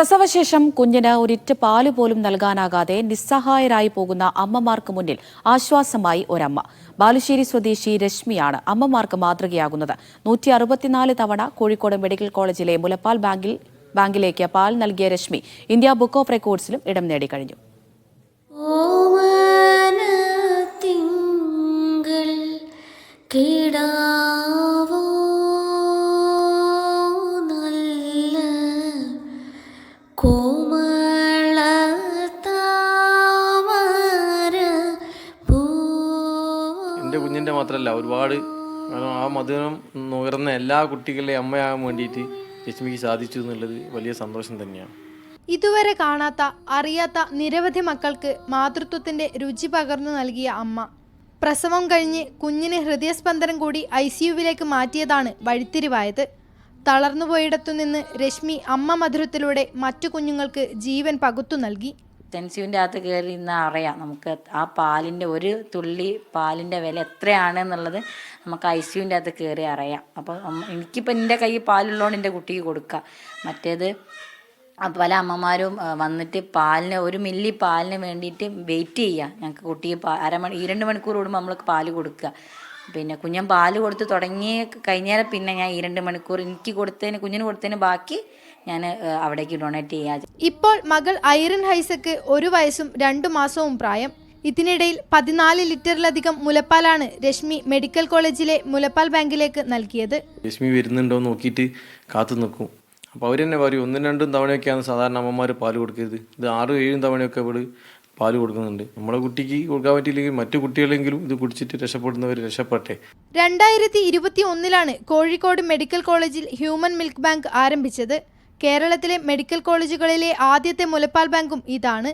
പ്രസവശേഷം കുഞ്ഞിന് ഒരിറ്റ് പാൽ പോലും നൽകാനാകാതെ നിസ്സഹായരായി പോകുന്ന അമ്മമാർക്ക് മുന്നിൽ ആശ്വാസമായി ഒരമ്മ. ബാലുശ്ശേരി സ്വദേശി രശ്മിയാണ് അമ്മമാർക്ക് മാതൃകയാകുന്നത്. നൂറ്റി അറുപത്തിനാല് തവണ കോഴിക്കോട് മെഡിക്കൽ കോളേജിലെ മുലപ്പാൽ ബാങ്കിൽ ബാങ്കിലേക്ക് പാൽ നൽകിയ രശ്മി ഇന്ത്യ ബുക്ക് ഓഫ് റെക്കോർഡ്സിലും ഇടം നേടിക്കഴിഞ്ഞു ഓമനത്തിങ്കൾ എന്റെ കുഞ്ഞിന്റെ മാത്രമല്ല ഒരുപാട് ആ മധുരം നുകർന്ന എല്ലാ കുട്ടികളുടെയും അമ്മയാകാൻ വേണ്ടിയിട്ട് ലക്ഷ്മിക്ക് സാധിച്ചു എന്നുള്ളത് വലിയ സന്തോഷം തന്നെയാണ്. ഇതുവരെ കാണാത്ത അറിയാത്ത നിരവധി മക്കൾക്ക് മാതൃത്വത്തിന്റെ രുചി പകർന്നു നൽകിയ അമ്മ. പ്രസവം കഴിഞ്ഞ് കുഞ്ഞിന് ഹൃദയസ്പന്ദനം കൂടി ഐ സിയുവിലേക്ക് മാറ്റിയതാണ് വഴിത്തിരിവായത്. തളർന്നുപോയിടത്തുനിന്ന് രശ്മി അമ്മ മധുരത്തിലൂടെ മറ്റു കുഞ്ഞുങ്ങൾക്ക് ജീവൻ പകുത്തു നൽകി. ടെൻസ്യൂവിന്റെ അകത്ത് കയറി ഇന്ന് അറിയാം. നമുക്ക് ആ പാലിന്റെ ഒരു തുള്ളി പാലിന്റെ വില എത്രയാണ് എന്നുള്ളത് നമുക്ക് ഐ സിയുവിന്റെ അകത്ത് കയറി അറിയാം. അപ്പോൾ എനിക്കിപ്പോൾ എന്റെ കയ്യിൽ പാലുള്ളതുകൊണ്ട് എന്റെ കുട്ടിക്ക് കൊടുക്കുക മറ്റേത് പല അമ്മമാരും വന്നിട്ട് പാലിന് ഒരു മില്ലി പാലിന് വേണ്ടിയിട്ട് വെയിറ്റ് ചെയ്യുക. ഞങ്ങൾക്ക് കുട്ടിക്ക് പാ അരമണി ഈ രണ്ട് മണിക്കൂർ കൂടുമ്പോൾ നമ്മൾ പാൽ കൊടുക്കുക. പിന്നെ കുഞ്ഞൻ പാൽ കൊടുത്ത് തുടങ്ങി. കഴിഞ്ഞാൽ പിന്നെ ഞാൻ ഈ രണ്ട് മണിക്കൂർ എനിക്ക് കൊടുത്തതിന് കുഞ്ഞിന് കൊടുത്തതിന് ബാക്കി ഞാൻ അവിടേക്ക് ഡൊണേറ്റ് ചെയ്യാം ഇപ്പോൾ മകൾ ഐറിൻ ഹൈസക്ക് ഒരു വയസ്സും രണ്ടു മാസവും പ്രായം. ഇതിനിടയിൽ പതിനാല് ലിറ്ററിലധികം മുലപ്പാലാണ് രശ്മി മെഡിക്കൽ കോളേജിലെ മുലപ്പാൽ ബാങ്കിലേക്ക് നൽകിയത്. രശ്മി വരുന്നുണ്ടോ നോക്കിയിട്ട് കാത്തു നിൽക്കും. അപ്പോൾ അവർ തന്നെ പറയും ഒന്നും രണ്ടും തവണയൊക്കെയാണ് സാധാരണ അമ്മമാർ പാൽ കൊടുക്കരുത്. ഇത് ആറും ഏഴും തവണയൊക്കെ ഇവിടെ പാൽ കൊടുക്കുന്നുണ്ട്. നമ്മളെ കുട്ടിക്ക് കൊടുക്കാൻ പറ്റിയില്ലെങ്കിൽ മറ്റു കുട്ടികളെങ്കിലും ഇത് കുടിച്ചിട്ട് രക്ഷപ്പെടുന്നവർ രക്ഷപ്പെട്ടെ. രണ്ടായിരത്തി ഇരുപത്തി ഒന്നിലാണ് കോഴിക്കോട് മെഡിക്കൽ കോളേജിൽ ഹ്യൂമൻ മിൽക്ക് ബാങ്ക് ആരംഭിച്ചത്. കേരളത്തിലെ മെഡിക്കൽ കോളേജുകളിലെ ആദ്യത്തെ മുലപ്പാൽ ബാങ്കും ഇതാണ്.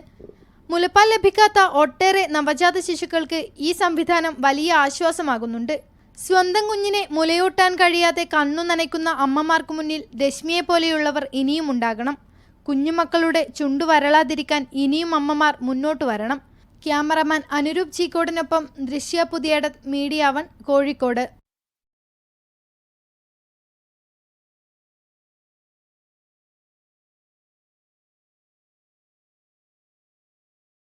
മുലപ്പാൽ ലഭിക്കാത്ത ഒട്ടേറെ നവജാത ശിശുക്കൾക്ക് ഈ സംവിധാനം വലിയ ആശ്വാസമാകുന്നുണ്ട്. സ്വന്തം കുഞ്ഞിനെ മുലയൂട്ടാൻ കഴിയാതെ കണ്ണു നനയ്ക്കുന്ന അമ്മമാർക്ക് മുന്നിൽ രശ്മിയെ പോലെയുള്ളവർ ഇനിയും ഉണ്ടാകണം. കുഞ്ഞുമക്കളുടെ ചുണ്ടു വരളാതിരിക്കാൻ ഇനിയും അമ്മമാർ മുന്നോട്ട് വരണം. ക്യാമറമാൻ അനുരൂപ് ചീക്കോടിനൊപ്പം ദൃശ്യ പുതിയടത്ത് മീഡിയ വൺ കോഴിക്കോട്.